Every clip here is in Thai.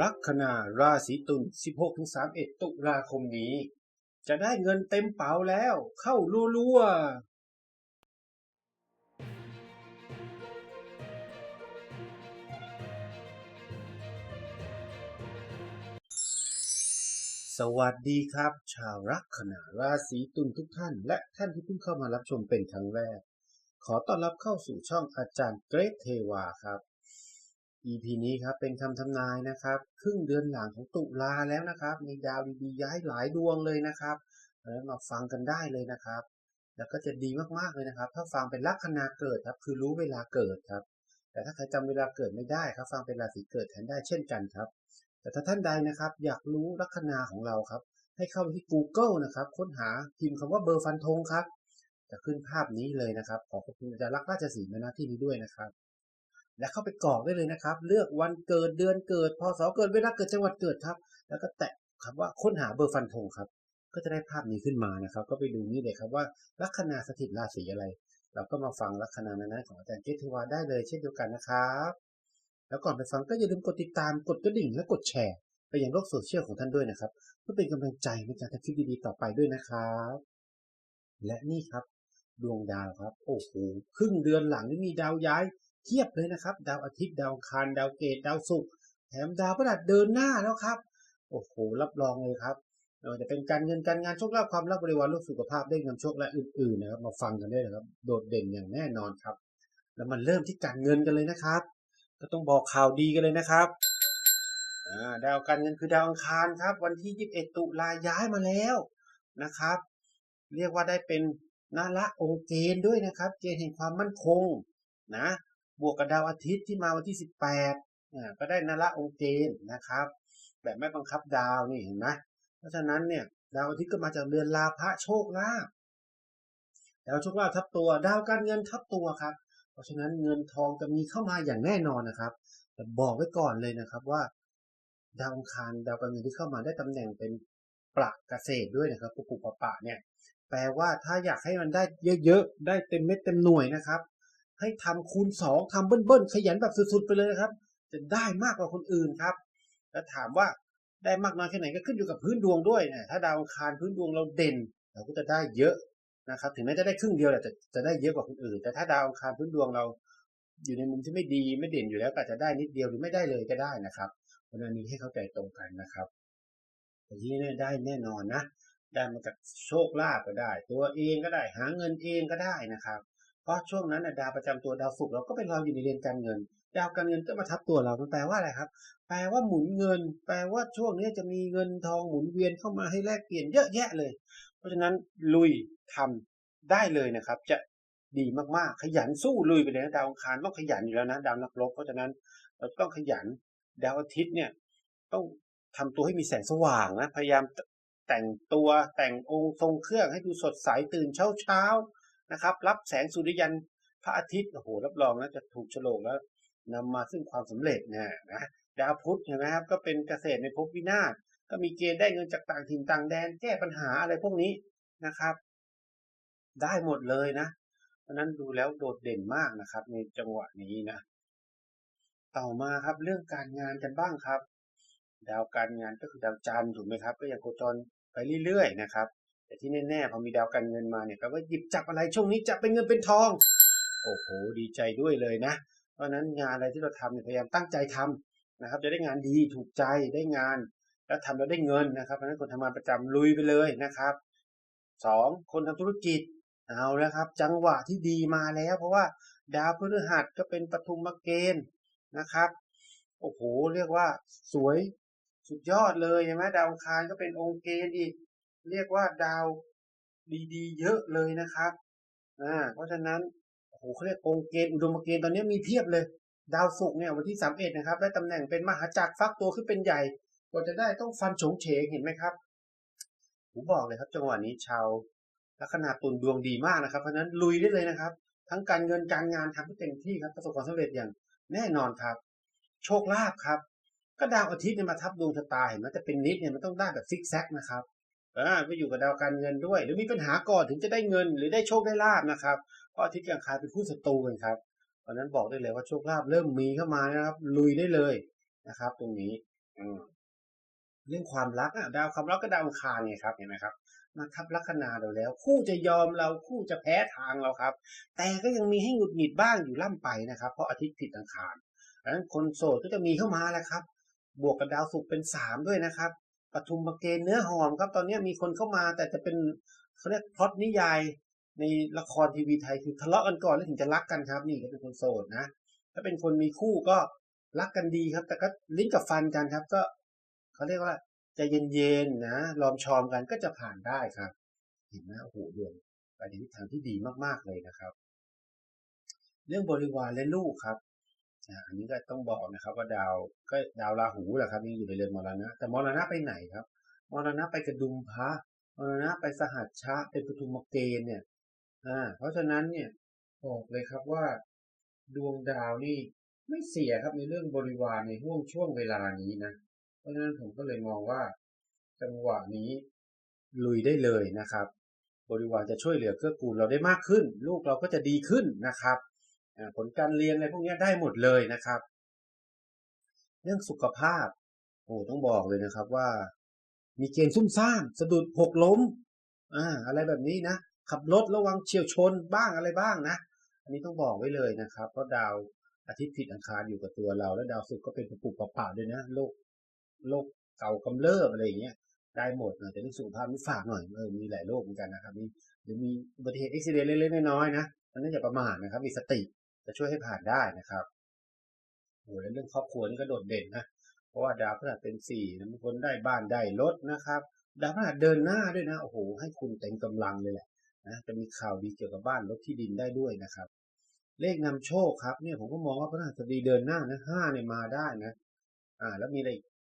ลัคนาราศีตุล 16-31 ตุลาคมนี้ จะได้เงินเต็มเป๋าแล้ว เข้ารัวๆสวัสดีครับ ชาวลัคนาราศีตุลทุกท่าน และท่านที่เพิ่งเข้ามารับชมเป็นครั้งแรก ขอต้อนรับเข้าสู่ช่องอาจารย์เกรทเทวาครับ EP นี้ครับเป็นคำทำนายนะครับครึ่งเดือนหลังของตุลาแล้วนะครับ มีดาวดีๆย้ายหลายดวงเลยนะครับแล้วมาฟังกันได้เลยนะครับ แล้วก็จะดีมากๆเลยนะครับ ถ้าฟังเป็นลัคนาเกิดครับ คือรู้เวลาเกิดครับ แต่ถ้าใครจำเวลาเกิดไม่ได้ครับ ฟังเป็นราศีเกิดแทนได้เช่นกันครับ แต่ถ้าท่านใดนะครับ อยากรู้ลัคนาของเราครับ ให้เข้าไปที่ Google นะครับ ค้นหาพิมพ์คำว่าเบอร์ฟันธงครับจะขึ้นภาพนี้เลยนะครับ ขอขอบคุณอาจารย์ลักษณ์ราชสีห์มาณที่นี้ด้วยนะครับ และเข้าไปกรอกได้เลยนะครับ เลือกวันเกิดเดือนเกิดพศเกิดเวลาเกิดจังหวัดเกิดครับ แล้วก็แตะคำว่าค้นหาเบอร์ฟันธงครับ ก็จะได้ภาพนี้ขึ้นมานะครับ ก็ไปดูนี่เลยครับว่าลัคนาสถิตราศีอะไร เราก็มาฟังลัคนานั้นของอาจารย์เกตเทวาได้เลยเช่นเดียวกันนะครับ แล้วก่อนไปฟังก็อย่าลืมกดติดตามกดกระดิ่งและกดแชร์ ไปยังโลกโซเชียลของท่านด้วยนะครับเพื่อเป็นกำลังใจในการทำคลิปดีๆต่อไปด้วยนะครับ และนี่ครับดวงดาวครับ โอ้โหครึ่งเดือนหลังนี่มีดาวย้าย เทียบเลยนะครับ ดาวอาทิตย์ดาวคารดาวเกตดาวศุกร์แถมดาวพฤหัสเดินหน้าแล้วครับโอ้โหรับรองเลยครับไม่ว่าจะเป็นการเงินการงานโชคลาภความรักบริวารลูกสุขภาพได้นำโชคและอื่นๆนะครับมาฟังกันได้เลยครับ โดดเด่นอย่างแน่นอนครับ แล้วมันเริ่มที่การเงินกันเลยนะครับ ก็ต้องบอกข่าวดีกันเลยนะครับาดาวการเงินคือดาวอังคารครับ วันที่ 21 ตุลาย้ายมาแล้วนะครับ เรียกว่าได้เป็นนาละองค์เกณฑ์ด้วยนะครับ เกณฑ์แห่งความมั่นคงนะ บวกกับดาวอาทิตย์ที่มาวันที่ 18อ่าก็ได้นาละองค์เกณฑ์นะครับ แบบไม่บังคับดาวนี่เห็นไหมเพราะฉะนั้นเนี่ยดาวอาทิตย์ก็มาจากเรือนลาภะโชคลาภดาวโชคลาภทับตัว ดาวการเงินทับตัวครับ เพราะฉะนั้นเงินทองจะมีเข้ามาอย่างแน่นอนนะครับ แต่บอกไว้ก่อนเลยนะครับว่า ดาวอังคารดาวการเงินที่เข้ามาได้ตำแหน่งเป็นปลักเกษตรด้วยนะครับปุปุปะปะเนี่ย แปลว่าถ้าอยากให้มันได้เยอะๆ ได้เต็มเม็ดเต็มหน่วยนะครับ ให้ทำคูณสองทำเบิ้ลๆขยันแบบสุดๆไปเลยนะครับ จะได้มากกว่าคนอื่นครับ แล้วถามว่าได้มากน้อยแค่ไหนก็ขึ้นอยู่กับพื้นดวงด้วยนะถ้าดาวอังคารพื้นดวงเราเด่น เราก็จะได้เยอะนะครับ ถึงแม้จะได้ครึ่งเดียวแหละแต่จะได้เยอะกว่าคนอื่น แต่ถ้าดาวอังคารพื้นดวงเรา อยู่ในมุมที่ไม่ดีไม่เด่นอยู่แล้วก็อาจจะได้นิดเดียวหรือไม่ได้เลยก็ได้นะครับเพราะนั้นนี้ให้เข้าใจตรงกันนะครับแต่ที่นี่ได้แน่นอนนะได้มาจากโชคลาภก็ได้ ตัวเองก็ได้หาเงินเองก็ได้นะครับ ราะช่วงนั้นดาวประจำตัวดาวศุกร์เราก็เป็นเราอยู่ในเรือนการเงิน ดาวการเงินก็มาทับตัวเราแปลว่าอะไรครับ แปลว่าหมุนเงิน แปลว่าช่วงนี้จะมีเงินทองหมุนเวียนเข้ามาให้แลกเปลี่ยนเยอะแยะเลย เพราะฉะนั้นลุยทำได้เลยนะครับ จะดีมากๆ ขยันสู้ลุยไปเลยนะดาวอังคารต้องขยันอยู่แล้วนะดาวนักรบเพราะฉะนั้นเราต้องขยันดาวอาทิตย์เนี่ยต้องทำตัวให้มีแสงสว่างนะพยายามแต่งตัวแต่งองค์ทรงเครื่องให้ดูสดใสตื่นเช้าเช้า นะครับ รับแสงสุริยันพระอาทิตย์โอ้โหรับรองนะจะถูกโฉลกแล้วนำมาซึ่งความสำเร็จนะนะดาวพุธเห็นไหมครับก็เป็นเกษตรในภพวินาศก็มีเกณฑ์ได้เงินจากต่างถิ่นต่างแดน แก้ปัญหาอะไรพวกนี้นะครับ ได้หมดเลยนะเพราะนั้นดูแล้วโดดเด่นมากนะครับ ในจังหวะนี้นะ ต่อมาครับเรื่องการงานกันบ้างครับ ดาวการงานก็คือดาวจันทร์ถูกไหมครับ ก็ยังโคจรไปเรื่อยๆนะครับ แต่ที่แน่ๆพอมีดาวการเงินมาเนี่ยแปลว่าหยิบจับอะไรช่วงนี้จะเป็นเงินเป็นทอง โอ้โห ดีใจด้วยเลยนะ เพราะนั้นงานอะไรที่เราทำเนี่ยพยายามตั้งใจทำนะครับ จะได้งานดีถูกใจได้งาน แล้วทำแล้วได้เงินนะครับเพราะนั้นคนทำงานประจำลุยไปเลยนะครับสองคนทำธุรกิจเอาแล้วครับ จังหวะที่ดีมาแล้ว เพราะว่าดาวพฤหัสก็เป็นปฐุมเกณฑ์นะครับโอ้โห เรียกว่าสวยสุดยอดเลยใช่ไหมดาวอังคารก็เป็นองค์เกณฑ์อีก เรียกว่าดาวดีๆ เยอะเลยนะครับอ่าเพราะฉะนั้นโอ้โหเขาเรียกองค์เกณฑ์อุดมเกณฑ์ตอนนี้มีเพียบเลย ดาวศุกร์เนี่ยวันที่สามเอ็ดนะครับ ได้ตำแหน่งเป็นมหาจักรฟักตัวขึ้นเป็นใหญ่กว่าจะได้ต้องฟันโฉงเฉงเห็นไหมครับผมบอกเลยครับจังหวะนี้ชาวลัคนาตุลดวงดีมากนะครับ เพราะฉะนั้นลุยได้เลยนะครับ ทั้งการเงินการงานทำให้เต็มที่ครับประสบความสำเร็จอย่างแน่นอนครับ โชคลาภครับ ก็ดาวอาทิตย์เนี่ยมาทับดวงชะตาเห็นไหมแต่เป็นนิดเนี่ยมันต้องได้แบบซิกแซกนะครับ อ่าไปอยู่กับดาวการเงินด้วย หรือมีปัญหาก่อนถึงจะได้เงิน หรือได้โชคได้ลาบนะครับเพราะอาทิตย์กับอังคารเป็นคู่ศัตรูกันครับเพราะนั้นบอกได้เลยว่าโชคลาภเริ่มมีเข้ามานะครับ ลุยได้เลยนะครับ ตรงนี้อืมเรื่องความรักอะดาวความรักก็ดาวอังคารไงครับเห็นไหมครับ มาทับลัคนาเราแล้ว คู่จะยอมเราคู่จะแพ้ทางเราครับ แต่ก็ยังมีให้หงุดหงิดบ้างอยู่ล่ำไปนะครับ เพราะอาทิตย์ผิดอังคารดังนั้นคนโสดก็จะมีเข้ามาแหละครับ บวกกับดาวศุกร์เป็นสามด้วยนะครับ ปทุมเกณเนื้อหอมครับ ตอนนี้มีคนเข้ามาแต่จะเป็นเขาเรียกพล็อตนิยายในละครทีวีไทยคือทะเลาะกันก่อนแล้วถึงจะรักกันครับ นี่ก็เป็นคนโสดนะ ถ้าเป็นคนมีคู่ก็รักกันดีครับ แต่ก็ลิ้นกับฟันกันครับ ก็เขาเรียกว่าใจเย็นๆนะลอมชอมกันก็จะผ่านได้ครับ เห็นไหมโอ้โหดวงไปในทิศทางที่ดีมากๆเลยนะครับ เรื่องบริวารและลูกครับ อันนี้ก็ต้องบอกนะครับ ว่าดาวก็ดาวราหูแหละครับยังอยู่ในเรือนมรณะ แต่มรณะไปไหนครับ มรณะไปกระดุมพระมรณะไปสหัชชะเป็นปทุมเกณฑ์เนี่ย อ่า เพราะฉะนั้นเนี่ยบอกเลยครับว่าดวงดาวนี่ไม่เสียครับในเรื่องบริวารในห่วงช่วงเวลานี้นะ เพราะฉะนั้นผมก็เลยมองว่า จังหวะนี้ลุยได้เลยนะครับ บริวารจะช่วยเหลือเกื้อกูลเราได้มากขึ้น ลูกเราก็จะดีขึ้นนะครับ ผลการเรียนอะไรพวกนี้ได้หมดเลยนะครับ เรื่องสุขภาพโอ้ต้องบอกเลยนะครับว่า มีเกณฑ์ซุ่มซ่ามสะดุดหกล้มอ่าอะไรแบบนี้นะขับรถระวังเฉียวชนบ้างอะไรบ้างนะ อันนี้ต้องบอกไว้เลยนะครับ เพราะดาวอาทิตย์ผิดอังคารอยู่กับตัวเรา แล้วดาวศุกร์ก็เป็นปุบปะป่าด้วยนะโรคโรคเก่ากำเริบอะไรอย่างเงี้ยได้หมดนะแต่เรื่องสุขภาพนี่ฝากหน่อยเออมีหลายโรคเหมือนกันนะครับมีหรือมีอุบัติเหตุอุบิเหตุเล็กๆน้อยๆนะมันน่าจะประมาทนะครับ มีสติ จะช่วยให้ผ่านได้นะครับโอ้แล้วเรื่องครอบครัวนี่ก็โดดเด่นนะ เพราะว่าดาวพฤหัสเป็นสี่นะบางคนได้บ้านได้รถนะครับ ดาวพฤหัสเดินหน้าด้วยนะ โอ้โห ให้คุณเต็มกำลังเลยแหละนะ จะมีข่าวดีเกี่ยวกับบ้านรถที่ดินได้ด้วยนะครับ เลขนำโชคครับ เนี่ยผมก็มองว่าพฤหัสบดีเดินหน้านะห้าเนี่ยมาได้นะ อ่า แล้วมีอะไร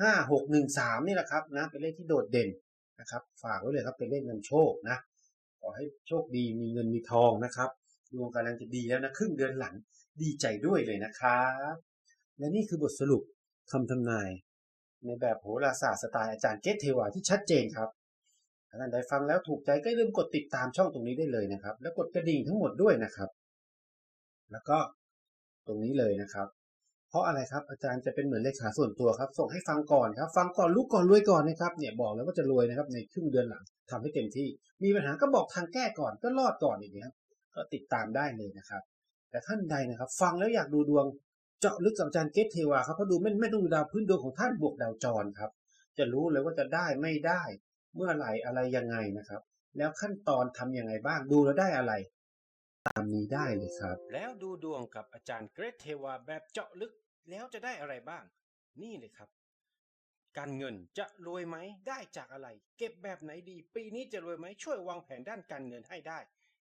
ห้าหกหนึ่งสามนี่แหละครับนะ เป็นเลขที่โดดเด่นนะครับ ฝากไว้เลยครับเป็นเลขนำโชคนะขอให้โชคดีมีเงินมีทองนะครับ ดวงกำลังจะดีแล้วนะครึ่งเดือนหลังดีใจด้วยเลยนะครับและนี่คือบทสรุปคำทำนาย ในแบบโหราศาสตร์สไตล์อาจารย์เกตเทวาที่ชัดเจนครับถ้าท่านใดฟังแล้วถูกใจก็อย่าลืมกดติดตามช่องตรงนี้ได้เลยนะครับ แล้วกดกระดิ่งทั้งหมดด้วยนะครับ แล้วก็ตรงนี้เลยนะครับ เพราะอะไรครับอาจารย์จะเป็นเหมือนเลขาส่วนตัวครับ ส่งให้ฟังก่อนครับ ฟังก่อนรู้ก่อนรวยก่อนนะครับเนี่ยบอกแล้วว่าจะรวยนะครับในครึ่งเดือนหลังทำให้เต็มที่ มีปัญหาก็บอกทางแก้ก่อนก็รอดก่อนอย่างเงี้ย ก็ติดตามได้เลยนะครับ แต่ท่านใดนะครับ ฟังแล้วอยากดูดวงเจาะลึกกับอาจารย์เกตเทวาครับเพราะดูไม่ไม่ต้องดูดาวพื้นดวงของท่านบวกดาวจรครับ จะรู้เลยว่าจะได้ไม่ได้ เมื่อไหร่อะไรยังไงนะครับ แล้วขั้นตอนทำยังไงบ้างดูแล้วได้อะไร ตามนี้ได้เลยครับ แล้วดูดวงกับอาจารย์เกรทเทวาแบบเจาะลึกแล้วจะได้อะไรบ้าง นี่เลยครับ การเงินจะรวยไหมได้จากอะไร เก็บแบบไหนดี ปีนี้จะรวยไหมช่วยวางแผนด้านการเงินให้ได้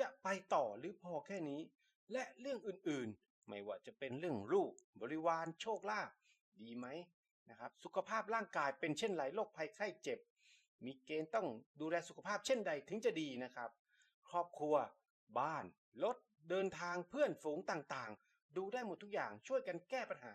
จะไปต่อหรือพอแค่นี้ และเรื่องอื่นๆ ไม่ว่าจะเป็นเรื่องลูกบริวารโชคลาภดีไหมนะครับ สุขภาพร่างกายเป็นเช่นไรโรคภัยไข้เจ็บ มีเกณฑ์ต้องดูแลสุขภาพเช่นใดถึงจะดีนะครับ ครอบครัว บ้านรถเดินทางเพื่อนฝูงต่างๆ ดูได้หมดทุกอย่างช่วยกันแก้ปัญหา